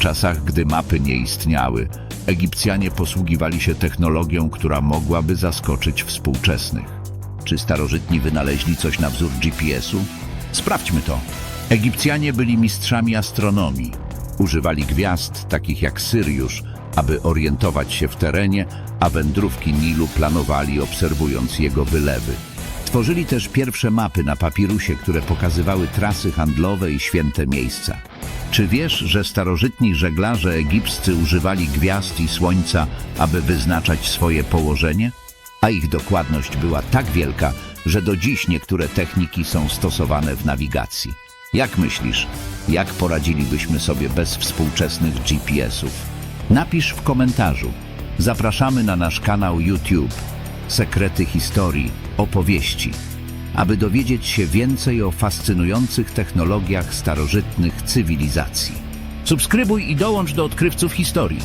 czasach, gdy mapy nie istniały, Egipcjanie posługiwali się technologią, która mogłaby zaskoczyć współczesnych. Czy starożytni wynaleźli coś na wzór GPS-u? Sprawdźmy to. Egipcjanie byli mistrzami astronomii. Używali gwiazd, takich jak Syriusz, aby orientować się w terenie, a wędrówki Nilu planowali obserwując jego wylewy. Tworzyli też pierwsze mapy na papirusie, które pokazywały trasy handlowe i święte miejsca. Czy wiesz, że starożytni żeglarze egipscy używali gwiazd i słońca, aby wyznaczać swoje położenie? A ich dokładność była tak wielka, że do dziś niektóre techniki są stosowane w nawigacji. Jak myślisz, jak poradzilibyśmy sobie bez współczesnych GPS-ów? Napisz w komentarzu. Zapraszamy na nasz kanał YouTube Sekrety Historii, Opowieści, aby dowiedzieć się więcej o fascynujących technologiach starożytnych cywilizacji. Subskrybuj i dołącz do odkrywców historii.